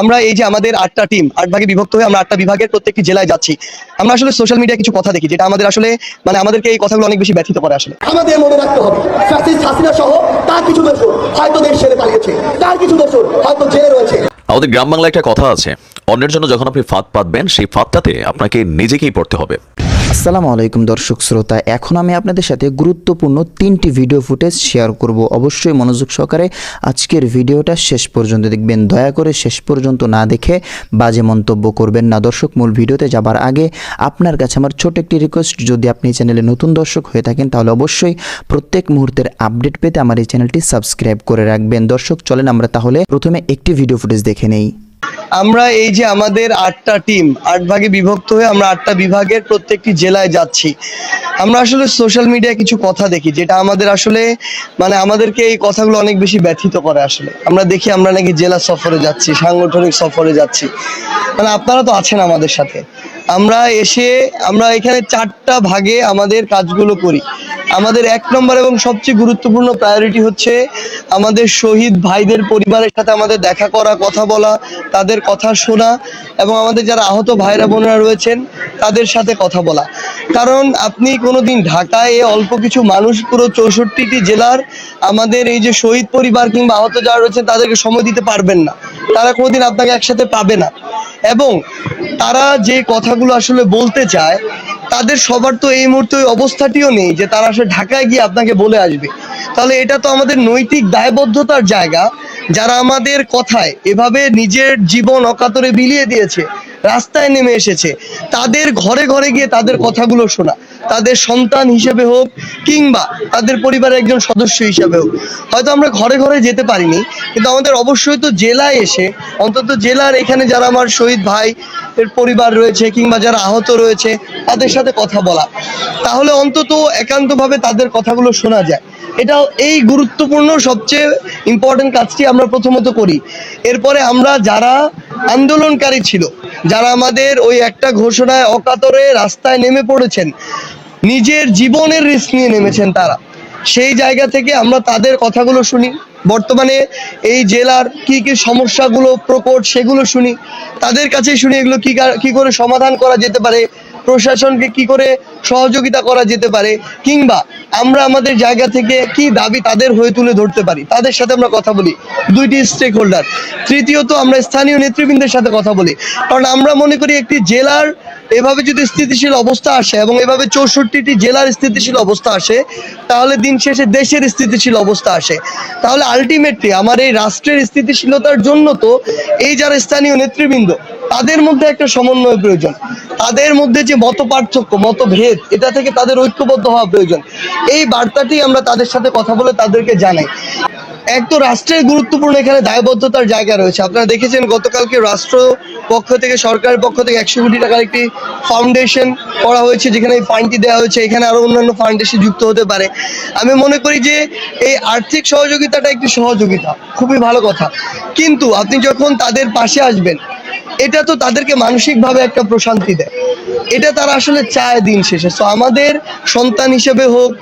আমরা এই যে আমাদের আটটা টিম আট ভাগে বিভক্ত হয়ে আমরা আটটা বিভাগের প্রত্যেকটি জেলায় যাচ্ছি। আমরা আসলে সোশ্যাল মিডিয়ায় কিছু কথা দেখি যেটা আমাদের আসলে মানে আমাদেরকে এই কথাগুলো অনেক বেশি ব্যথিত করে আসলে। আমাদের মনে রাখতে হবে হাসিনা সহ তার কিছু দোষর হয়তো দেশ ছেড়ে পালিয়েছে তার কিছু দোষর হয়তো জেলে রয়েছে। আমাদের গ্রাম বাংলায় একটা কথা আছে অন্যের জন্য যখন আপনি ফাঁদ পাতবেন সেই ফাঁদটাতে আপনাকে নিজেকেই পড়তে হবে। আসসালামু আলাইকুম দর্শক শ্রোতা, এখন আমি আপনাদের সাথে গুরুত্বপূর্ণ তিনটি ভিডিও ফুটেজ শেয়ার করব। অবশ্যই মনোযোগ সহকারে আজকের ভিডিওটা শেষ পর্যন্ত দেখবেন। দয়া করে শেষ পর্যন্ত না দেখে বাজে মন্তব্য করবেন না। দর্শক, মূল ভিডিওতে যাবার আগে আপনার কাছে আমার ছোট একটি রিকোয়েস্ট যদি আপনি চ্যানেলে নতুন দর্শক হয়ে থাকেন, তাহলে অবশ্যই প্রত্যেক মুহূর্তের আপডেট পেতে আমার এই চ্যানেলটি সাবস্ক্রাইব করে রাখবেন। দর্শক, চলেন আমরা তাহলে প্রথমে একটি ভিডিও ফুটেজ দেখে নেই। আমরা এই যে আমাদের আটটা টিম আট ভাগে বিভক্ত হয়ে আমরা আটটা বিভাগের প্রত্যেকটি জেলায় যাচ্ছি। আমরা আসলে সোশ্যাল মিডিয়ায় কিছু কথা দেখি, যেটা আমাদের আসলে মানে আমাদেরকে এই কথাগুলো অনেক বেশি ব্যথিত করে আসলে। আমরা দেখি আমরা নাকি জেলা সফরে যাচ্ছি, সাংগঠনিক সফরে যাচ্ছি। মানে আপনারা তো আছেন আমাদের সাথে। আমরা এসে, আমরা এখানে চারটা ভাগে আমাদের কাজগুলো করি। আমাদের এক নম্বর এবং সবচেয়ে গুরুত্বপূর্ণ প্রায়োরিটি হচ্ছে আমাদের শহীদ ভাইদের পরিবারের সাথে আমাদের দেখা করা, কথা বলা, তাদের কথা শোনা এবং আমাদের যারা আহত ভাইরা, বোনেরা রয়েছেন, তাদের সাথে কথা বলা। কারণ আপনি কোনোদিন ঢাকায় অল্প কিছু মানুষ পুরো চৌষট্টিটি জেলার আমাদের এই যে শহীদ পরিবার কিংবা আহত যারা রয়েছেন, তাদেরকে সময় দিতে পারবেন না। তারা কোনোদিন আপনাকে একসাথে পাবে না। এবং তারা যে কথাগুলো আসলে বলতে চায়, তাদের সবার তো এই মুহূর্তে ওই অবস্থাটিও নেই যে তারা আসলে ঢাকায় গিয়ে আপনাকে বলে আসবে। তাহলে এটা তো আমাদের নৈতিক দায়বদ্ধতার জায়গা। যারা আমাদের কথায় এভাবে নিজের জীবন অকাতরে বিলিয়ে দিয়েছে, রাস্তায় নেমে এসেছে, তাদের ঘরে ঘরে গিয়ে তাদের কথাগুলো শোনা। তাদের সন্তান হিসেবে হোক কিংবা তাদের পরিবারের একজন সদস্য হিসেবে হোক। হয়তো আমরা ঘরে ঘরে যেতে পারিনি, কিন্তু আমাদের অবশ্যই তো জেলায় এসে, অন্তত জেলার এখানে যারা আমার শহীদ ভাই এর পরিবার রয়েছে কিংবা যারা আহত রয়েছে, তাদের সাথে কথা বলা। তাহলে অন্তত একান্তভাবে তাদের কথাগুলো শোনা যায়। এটা এই গুরুত্বপূর্ণ, সবচেয়ে ইম্পর্টেন্ট কাজটি আমরা প্রথমত করি। এরপরে আমরা যারা আন্দোলনকারী ছিল, যারা আমাদের ওই একটা ঘোষণায় অকাতরে রাস্তায় নেমে পড়েছেন, নিজের জীবনের রিস্ক নিয়ে নেমেছেন তারা। সেই জায়গা থেকে আমরা তাদের কথাগুলো শুনি। বর্তমানে এই জেলার কি কি সমস্যাগুলো, প্রকট সেগুলো শুনি। তাদের কাছে শুনি এগুলো কি কি করে সমাধান করা যেতে পারে প্রশাসনকে কি করে সহযোগিতা করা যেতে পারে, কিংবা আমরা আমাদের জায়গা থেকে কি দাবি তাদের হয়ে তুলে ধরতে পারি, তাদের সাথে আমরা কথা বলি। দুইটি স্টেক হোল্ডার তৃতীয়ত আমরা স্থানীয় নেতৃবৃন্দের সাথে কথা বলি। কারণ আমরা মনে করি একটি জেলার এভাবে যদি স্থিতিশীল অবস্থা আসে এবং এভাবে চৌষট্টিটি জেলার স্থিতিশীল অবস্থা আসে, তাহলে দিন শেষে দেশের স্থিতিশীল অবস্থা আসে। তাহলে আলটিমেটলি আমার এই রাষ্ট্রের স্থিতিশীলতার জন্য তো এই যারা স্থানীয় নেতৃবৃন্দ তাদের মধ্যে একটা সমন্বয় প্রয়োজন। তাদের মধ্যে যে মত পার্থক্য মতভেদ, এটা থেকে তাদের ঐক্যবদ্ধ হওয়া প্রয়োজন। এই বার্তাটি আমরা তাদের সাথে কথা বলে তাদেরকে জানাই। এক তো রাষ্ট্রের গুরুত্বপূর্ণ এখানে দায়বদ্ধতার জায়গা রয়েছে। আপনারা দেখেছেন গতকালকে রাষ্ট্র পক্ষ থেকে, সরকারের পক্ষ থেকে একশো কোটি টাকার একটি ফাউন্ডেশন করা হয়েছে, যেখানে এই ফান্ডটি দেওয়া হয়েছে। এখানে আরও অন্যান্য ফাউন্ডেশন যুক্ত হতে পারে। আমি মনে করি যে এই আর্থিক সহযোগিতাটা একটি সহযোগিতা। খুবই ভালো কথা। কিন্তু আপনি যখন তাদের পাশে আসবেন এটা তো তাদেরকে মানসিকভাবে একটা প্রশান্তি দেয়। এটা তারা আসলে চায় দিন শেষে। তো আমাদের সন্তান হিসেবে হোক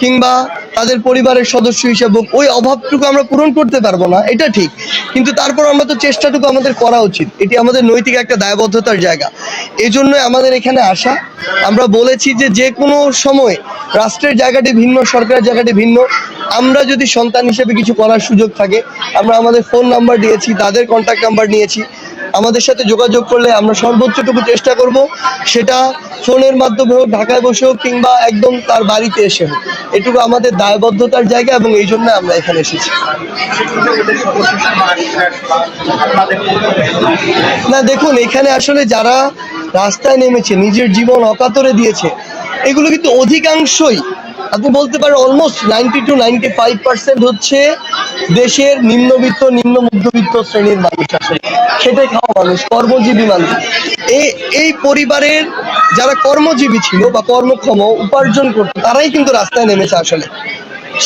কিংবা তাদের পরিবারের সদস্য হিসেবে হোক, ওই অভাবটুকু আমরা পূরণ করতে পারব না, এটা ঠিক। কিন্তু তারপর আমরা তো চেষ্টাটুকু আমাদের করা উচিত। এটি আমাদের নৈতিক একটা দায়বদ্ধতার জায়গা। এই জন্যই আমাদের এখানে আসা। আমরা বলেছি যে যে কোনো সময় রাষ্ট্রের জায়গাটি ভিন্ন, সরকারের জায়গাটি ভিন্ন। আমরা যদি সন্তান হিসেবে কিছু করার সুযোগ থাকে, আমরা আমাদের ফোন নাম্বার দিয়েছি, তাদের কন্ট্যাক্ট নাম্বার নিয়েছি। আমাদের সাথে যোগাযোগ করলে আমরা সর্বোচ্চটুকু চেষ্টা করব। সেটা ফোনের মাধ্যমে হোক, ঢাকায় বসে হোক কিংবা একদম তার বাড়িতে এসে হোক। এটুকু আমাদের দায়বদ্ধতার জায়গা এবং এই জন্য আমরা এখানে এসেছি। না, দেখুন, এখানে আসলে যারা রাস্তায় নেমেছে, নিজের জীবন অকাতরে দিয়েছে, এগুলো কিন্তু অধিকাংশই আপনি বলতে পারেন almost ninety two ninety five percent হচ্ছে দেশের নিম্নবিত্ত, নিম্ন মধ্যবিত্ত শ্রেণির মানুষ আছে। খেটে খাওয়া মানুষ, কর্মজীবী মানুষ। এই এই পরিবারের যারা কর্মজীবী ছিল বা কর্মক্ষম উপার্জন করতো, তারাই কিন্তু রাস্তায় নেমেছে আসলে।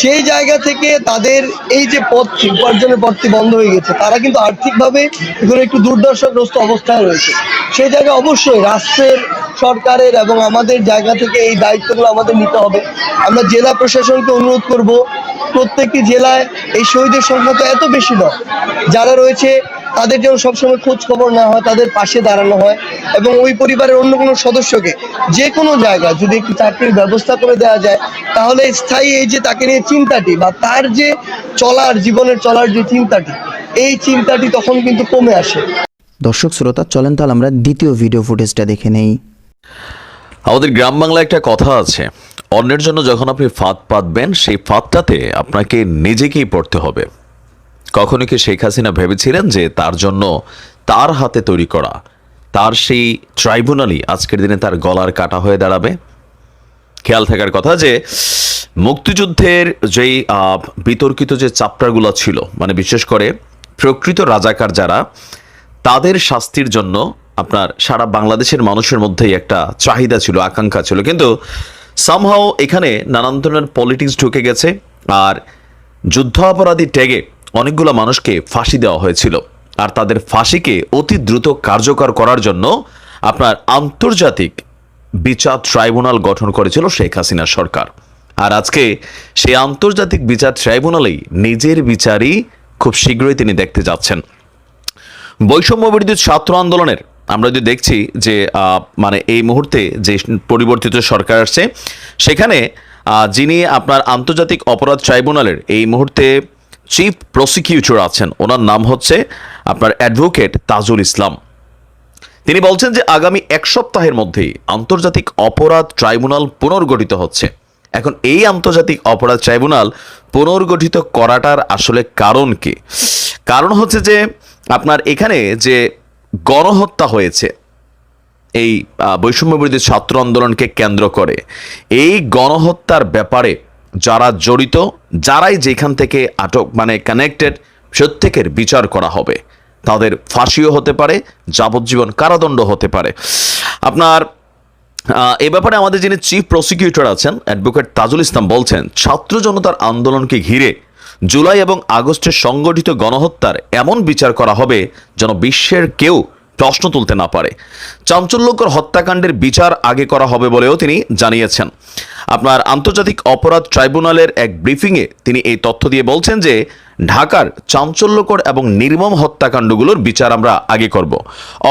সেই জায়গা থেকে তাদের এই যে পথটি উপার্জনের পথটি বন্ধ হয়ে গেছে, তারা কিন্তু আর্থিকভাবে এগুলো একটু দুর্দশাগ্রস্ত অবস্থায় রয়েছে। সেই জায়গায় অবশ্যই রাষ্ট্রের, সরকারের এবং আমাদের জায়গা থেকে এই দায়িত্বগুলো আমাদের নিতে হবে। আমরা জেলা প্রশাসনকে অনুরোধ করব, প্রত্যেকটি জেলায় এই শহীদের সংখ্যা তো এত বেশি নয়। যারা রয়েছে তাদের যেন সবসময় খোঁজ খবর না হয় তাদের পাশে দাঁড়ানো হয় এবং ওই পরিবারের অন্য কোনো সদস্যকে যে কোনো জায়গায় যদি একটু চাকরির ব্যবস্থা করে দেওয়া যায় তাহলে স্থায়ী এই যে তাকে নিয়ে চিন্তাটি বা তার যে চলার জীবনের চলার যে চিন্তাটি এই চিন্তাটি তখন কিন্তু কমে আসে। দর্শক শ্রোতা চলেন তাহলে আমরা দ্বিতীয় ভিডিও ফুটেজটা দেখে নেই। আমাদের গ্রাম বাংলায় একটা কথা আছে। অন্যের জন্য যখন আপনি ফাঁদ পাতবেন সেই ফাঁদটাতে আপনাকে নিজেকেই পড়তে হবে। কখনো কি শেখ হাসিনা ভেবেছিলেন যে তার জন্য তার হাতে তৈরি করা, তার সেই ট্রাইব্যুনালই আজকের দিনে তার গলার কাটা হয়ে দাঁড়াবে? খেয়াল থাকার কথা যে মুক্তিযুদ্ধের যেই বিতর্কিত যে চাপ্টারগুলো ছিল মানে বিশেষ করে প্রকৃত রাজাকার যারা, তাদের শাস্তির জন্য আপনার সারা বাংলাদেশের মানুষের মধ্যেই একটা চাহিদা ছিল, আকাঙ্ক্ষা ছিল। কিন্তু সামহাও এখানে নানান ধরনের পলিটিক্স ঢুকে গেছে, আর যুদ্ধ অপরাধী ট্যাগে অনেকগুলো মানুষকে ফাঁসি দেওয়া হয়েছিল। আর তাদের ফাঁসিকে অতি দ্রুত কার্যকর করার জন্য আপনার আন্তর্জাতিক বিচার ট্রাইব্যুনাল গঠন করেছিল শেখ হাসিনা সরকার। আর আজকে সেই আন্তর্জাতিক বিচার ট্রাইব্যুনালেই নিজের বিচারই খুব শীঘ্রই তিনি দেখতে যাচ্ছেন। বৈষম্য বিরোধী ছাত্র আন্দোলনের আমরা যদি দেখছি যে মানে এই মুহূর্তে যে পরিবর্তিত সরকার আসছে, সেখানে যিনি আপনার আন্তর্জাতিক অপরাধ ট্রাইব্যুনালের এই মুহূর্তে চিফ প্রসিকিউটর আছেন। ওনার নাম হচ্ছে আপনার অ্যাডভোকেট তাজুল ইসলাম। তিনি বলছেন যে আগামী এক সপ্তাহের মধ্যেই আন্তর্জাতিক অপরাধ ট্রাইব্যুনাল পুনর্গঠিত হচ্ছে। এখন এই আন্তর্জাতিক অপরাধ ট্রাইব্যুনাল পুনর্গঠিত করাটার আসলে কারণ কি? কারণ হচ্ছে যে আপনার এখানে যে গণহত্যা হয়েছে এই আহ, বৈষম্য বিরোধী ছাত্র আন্দোলনকে কেন্দ্র করে এই গণহত্যার ব্যাপারে যারা জড়িত, যারাই যেখান থেকে আটক মানে কানেক্টেড প্রত্যেকের বিচার করা হবে। তাদের ফাঁসিও হতে পারে, যাবজ্জীবন কারাদণ্ড হতে পারে। আপনার এ ব্যাপারে আমাদের যিনি চিফ প্রসিকিউটর আছেন অ্যাডভোকেট তাজুল ইসলাম বলছেন, ছাত্র জনতার আন্দোলনকে ঘিরে জুলাই এবং আগস্টে সংগঠিত গণহত্যার এমন বিচার করা হবে যেন বিশ্বের কেউ প্রশ্ন তুলতে না পারে। চাঞ্চল্যকর হত্যাকাণ্ডের বিচার আগে করা হবে বলেও তিনি জানিয়েছেন। আপনার আন্তর্জাতিক অপরাধ ট্রাইব্যুনালের এক ব্রিফিংয়ে তিনি এই তথ্য দিয়ে বলছেন যে, ঢাকার চাঞ্চল্যকর এবং নির্মম হত্যাকাণ্ডগুলোর বিচার আমরা আগে করব।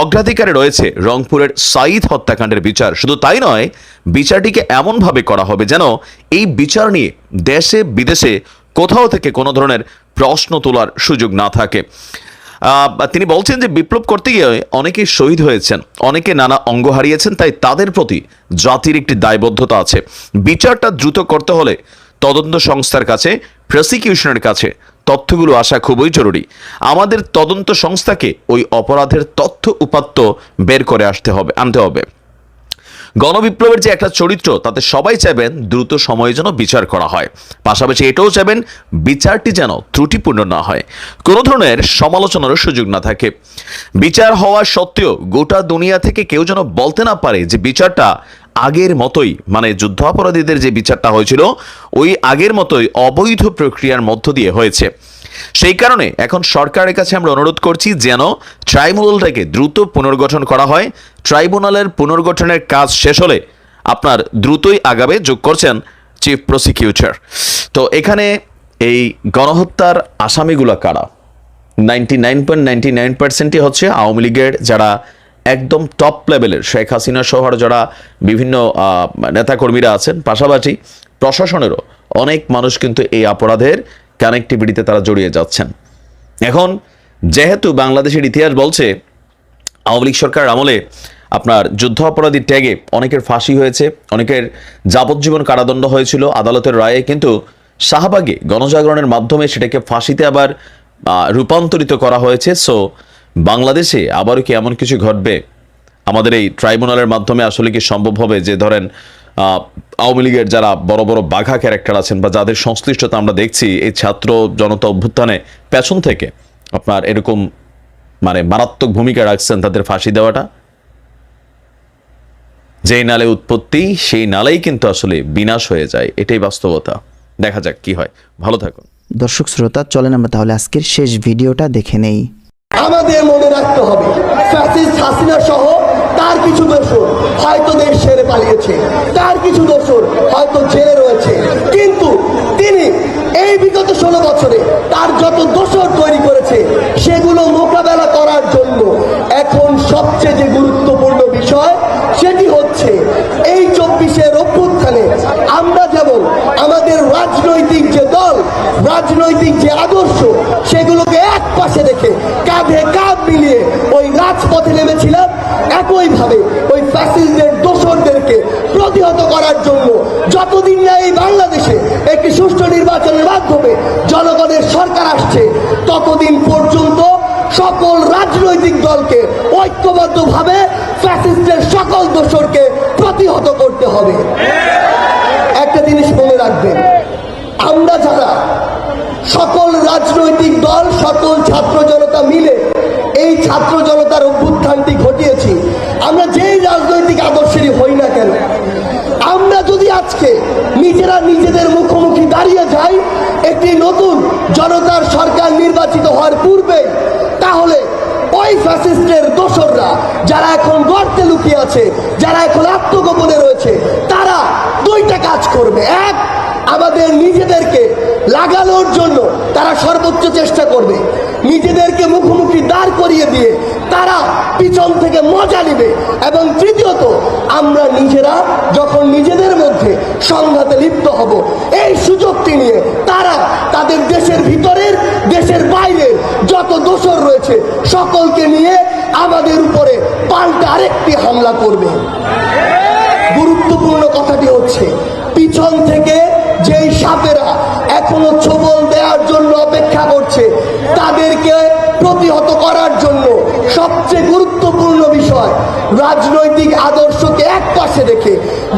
অগ্রাধিকারে রয়েছে রংপুরের সাইদ হত্যাকাণ্ডের বিচার। শুধু তাই নয়, বিচারটিকে এমনভাবে করা হবে যেন এই বিচার নিয়ে দেশে বিদেশে কোথাও থেকে কোনো ধরনের প্রশ্ন তোলার সুযোগ না থাকে। তিনি বলছেন যে বিপ্লব করতে গিয়ে অনেকে শহীদ হয়েছেন, অনেকে নানা অঙ্গ হারিয়েছেন, তাই তাদের প্রতি জাতির একটি দায়বদ্ধতা আছে। বিচারটা দ্রুত করতে হলে তদন্ত সংস্থার কাছে প্রসিকিউশনের কাছে তথ্যগুলো আসা খুবই জরুরি। আমাদের তদন্ত সংস্থাকে ওই অপরাধের তথ্য উপাত্ত বের করে আসতে হবে, আনতে হবে। গণবিপ্লবের যে একটা চরিত্র, তাতে সবাই চাইবেন দ্রুত সময়ে যেন বিচার করা হয়। পাশাপাশি এটাও চাইবেন বিচারটি যেন ত্রুটিপূর্ণ না হয়। কোনো ধরনের সমালোচনারও সুযোগ না থাকে। বিচার হওয়া সত্ত্বেও গোটা দুনিয়া থেকে কেউ যেন বলতে না পারে যে বিচারটা আগের মতোই মানে যুদ্ধাপরাধীদের যে বিচারটা হয়েছিল, ওই আগের মতোই অবৈধ প্রক্রিয়ার মধ্য দিয়ে হয়েছে। সেই কারণে এখন সরকারের কাছে আমরা অনুরোধ করছি যেন ট্রাইব্যুনালটাকে দ্রুত পুনর্গঠন করা হয়। ট্রাইব্যুনালের পুনর্গঠনের কাজ শেষ হলে আপনার দ্রুতই আগাবে, যোগ করছেন চিফ প্রসিকিউটর তো এখানে এই গণহত্যার আসামিগুলো কারা? Ninety nine point ninety nine পার্সেন্টই হচ্ছে আওয়ামী লীগের যারা একদম টপ লেভেলের শেখ হাসিনা সহ যারা বিভিন্ন নেতাকর্মীরা আছেন, পাশাপাশি প্রশাসনেরও অনেক মানুষ কিন্তু এই অপরাধের কানেক্টিভিটিতে তারা জড়িয়ে যাচ্ছেন। এখন যেহেতু বাংলাদেশের ইতিহাস বলছে, আওয়ামী লীগ সরকার আমলে আপনার যুদ্ধ অপরাধী ট্যাগে অনেকের ফাঁসি হয়েছে, অনেকের যাবজ্জীবন কারাদণ্ড হয়েছিল আদালতের রায়ে, কিন্তু শাহবাগে গণজাগরণের মাধ্যমে সেটাকে ফাঁসিতে আবার রূপান্তরিত করা হয়েছে। সো, বাংলাদেশে আবারও কি এমন কিছু ঘটবে? আমাদের এই ট্রাইব্যুনালের মাধ্যমে আসলে কি সম্ভব হবে? যে ধরেন আওয়ামী লীগের যারা বড় বড় বাঘা ক্যারেক্টার আছেন বা যাদের সংশ্লিষ্টতা আমরা দেখছি, এই ছাত্র জনতা অভ্যুত্থানে পেছন থেকে আপনার এরকম মানে মারাত্মক ভূমিকা রাখছেন তাদের ফাঁসি দেওয়াটা। যেই নালে উৎপত্তি, সেই নালেই কিন্তু আসলে বিনাশ হয়ে যায়, এটাই বাস্তবতা। দেখা যাক কি হয়। ভালো থাকুন। দর্শক শ্রোতা, চলেন আমরা তাহলে আজকের শেষ ভিডিওটা দেখে নেই। আমাদের মনে রাখতে হবে, ফ্যাসিস্ট হাসিনা সহ তার কিছু দোষর হয়তো দেশ ছেড়ে পালিয়েছে, তার কিছু দোষর হয়তো জেলে রয়েছে। কিন্তু তিনি এই বিগত ষোলো বছরে তার যত দোষর তৈরি করেছে, সেগুলো মোকাবেলা করার জন্য এখন সবচেয়ে যে গুরুত্বপূর্ণ বিষয়, সেটি হচ্ছে এই চব্বিশের অভ্যুত্থানে আমরা যেমন আমাদের রাজনৈতিক যে দল রাজনৈতিক যে আদর্শ সেগুলোকে এক পাশে রেখে কাঁধে কাঁধ মিলিয়ে ওই রাজপথে নেমেছিলাম একইভাবে ওই ফ্যাসিস্টদের দোষরদেরকে প্রতিহত করার জন্য। যতদিন না এই বাংলাদেশে একটি সুষ্ঠু নির্বাচনের মাধ্যমে জনগণের সরকার আসছে, ততদিন পর্যন্ত সকল রাজনৈতিক দলকে ঐক্যবদ্ধভাবে ফ্যাসিস্টের সকল দোসরকে প্রতিহত করতে হবে একটা জিনিস মনে রাখবেন আমরা যারা সকল রাজনৈতিক দল সকল ছাত্র জনতা মিলে এই ছাত্র অভ্যুত্থানটি ঘটিয়েছি। আমরা যেই রাজনৈতিক আদর্শেরই হই না কেন, আমরা যদি আজকে নিজেরা নিজেদের মুখোমুখি দাঁড়িয়ে যাই, একটি নতুন জনতার সরকার নির্বাচিত হওয়ার পূর্বে, তাহলে ওই ফ্যাসিস্টের দোসররা যারা এখন গর্তে লুকিয়ে আছে, যারা এখন আত্মগোপনে রয়েছে, তারা দুইটা কাজ করবে। এক, আমাদের নিজেদেরকে লাগানোর জন্য তারা সর্বোচ্চ চেষ্টা করবে। নিজেদেরকে মুখোমুখি দাঁড় করিয়ে দিয়ে তারা পিছন থেকে মজা নেবে। এবং তৃতীয়ত, আমরা নিজেরা যখন নিজেদের মধ্যে সংঘাতে লিপ্ত হব, এই সুযোগটি নিয়ে তারা তাদের দেশের ভিতরের, দেশের বাইরের যত দোষর রয়েছে, সকলকে নিয়ে আমাদের উপরে পাল্টা আরেকটি হামলা করবে। গুরুত্বপূর্ণ কথাটি হচ্ছে, পিছন থেকে যেই সাপেরা এখনও ছবল দেওয়ার জন্য অপেক্ষা করছে তাদেরকে প্রতিহত করার জন্য সবচেয়ে গুরুত্বপূর্ণ বিষয়, রাজনৈতিক আদর্শকে এক পাশে রেখে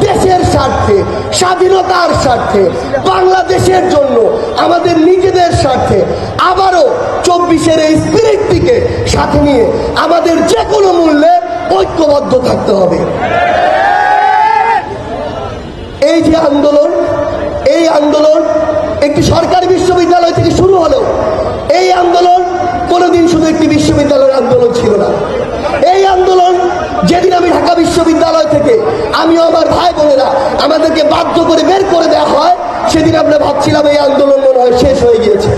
দেশের স্বার্থে, স্বাধীনতার স্বার্থে, বাংলাদেশের জন্য, আমাদের নিজেদের স্বার্থে আবারও চব্বিশের এই স্পিরিটটিকে সাথে নিয়ে আমাদের যে কোনো মূল্যে ঐক্যবদ্ধ থাকতে হবে। এই যে আন্দোলন, এই আন্দোলন একটি সরকারি বিশ্ববিদ্যালয় থেকে শুরু হলো এই আন্দোলন কোনোদিন শুধু একটি বিশ্ববিদ্যালয়ের আন্দোলন ছিল না। এই আন্দোলন যেদিন আমি ঢাকা বিশ্ববিদ্যালয় থেকে আমিও আমার ভাই বোনেরা আমাদেরকে বাধ্য করে বের করে দেওয়া হয়, সেদিন আমরা ভাবছিলাম এই আন্দোলন মনে হয় শেষ হয়ে গিয়েছে।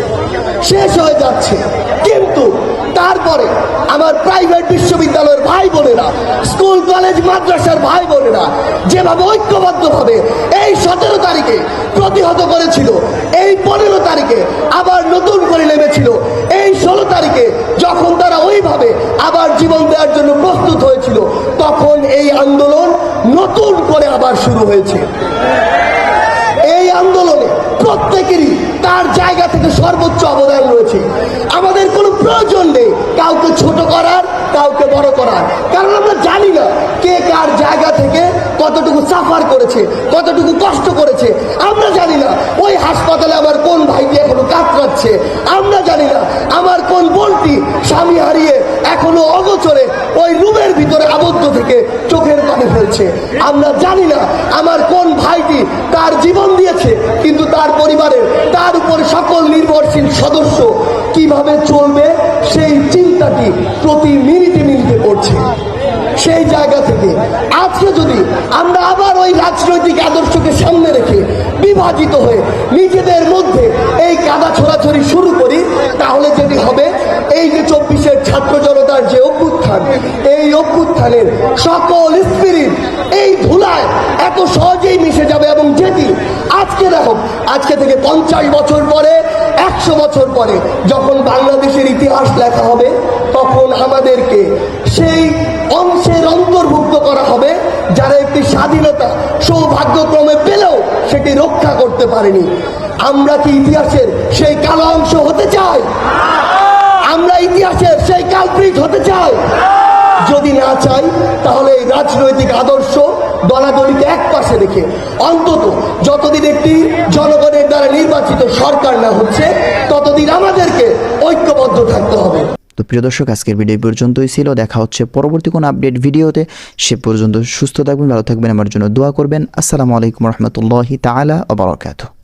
শেষ হয়ে যাচ্ছে। কিন্তু তারপরে প্রাইভেট বিশ্ববিদ্যালয়ের ভাই বোনেরা, স্কুল, কলেজ, মাদ্রাসার ভাই বোনেরা যেভাবে ঐক্যবদ্ধভাবে এই সতেরো তারিখে প্রতিহত করেছিল, এই পনেরো তারিখে আবার নতুন করে নেমেছিল, এই ষোলো তারিখে যখন তারা ওইভাবে আবার জীবন দেওয়ার জন্য প্রস্তুত হয়েছিল, তখন এই আন্দোলন নতুন করে আবার শুরু হয়েছে। এই আন্দোলনে প্রত্যেকেরই তার জায়গা থেকে সর্বোচ্চ অবদান রয়েছে। আমাদের কোনো প্রয়োজন নেই কাউকে ছোট করার, কাউকে বড় করার। কারণ আমরা জানি না কে কার জায়গা থেকে কতটুকু সাফার করেছে, কতটুকু কষ্ট করেছে। আমরা জানি না ওই হাসপাতালে আমার কোন ভাইটি এখনও কাতরাচ্ছে। আমরা জানি না আমার কোন বোনটি স্বামী হারিয়ে এখনও অগোচরে ওই রুমের ভিতরে আবদ্ধ থেকে চোখের পানি ফেলছে। আমরা জানি না আমার কোন ভাইটি তার জীবন দিয়েছে, কিন্তু তার পরিবারের, তার উপর সকল নির্ভরশীল সদস্য কীভাবে চলবে, সেই চিন্তাটি প্রতি মিনিটে মিনিটে করছে সেই জায়গা থেকে আজকে যদি আমরা আবার ওই রাজনৈতিক আদর্শকে সামনে রেখে বিভাজিত হয়ে নিজেদের মধ্যে এই কাদা ছোড়াছড়ি শুরু করি, তাহলে যেটি হবে, এই যে চব্বিশের ছাত্র জনতার যে অভ্যুত্থান, এই অভ্যুত্থানের সকল স্পিরিট এই ধুলায় এত সহজেই মিশে যাবে এবং যেটি আজকে দেখো, আজকে থেকে পঞ্চাশ বছর পরে, একশো বছর পরে যখন বাংলাদেশের ইতিহাস লেখা হবে, তখন আমাদেরকে সেই অংশের অন্তর্ভুক্ত করা হবে, যারা একটি স্বাধীনতা সৌভাগ্যক্রমে পেলেও সেটি রক্ষা করতে পারেনি। আমরা কি ইতিহাসের সেই কালো অংশ হতে চাই? আমরা ইতিহাসের সেই কালপ্রিট হতে চাই? যদি না চাই, তাহলে এই রাজনৈতিক আদর্শ দলাদলিকে এক পাশে রেখে অন্তত যতদিন একটি জনগণের দ্বারা নির্বাচিত সরকার না হচ্ছে, ততদিন আমাদেরকে ঐক্যবদ্ধ থাকতে হবে। তো প্রিয় দর্শক, আজকের ভিডিও পর্যন্তই ছিল। দেখা হচ্ছে পরবর্তী কোনো আপডেট ভিডিওতে সে পর্যন্ত সুস্থ থাকবেন, ভালো থাকবেন, আমার জন্য দোয়া করবেন। আসসালামু আলাইকুম রহমতুল্লাহি তালা ও বারকাতুহ।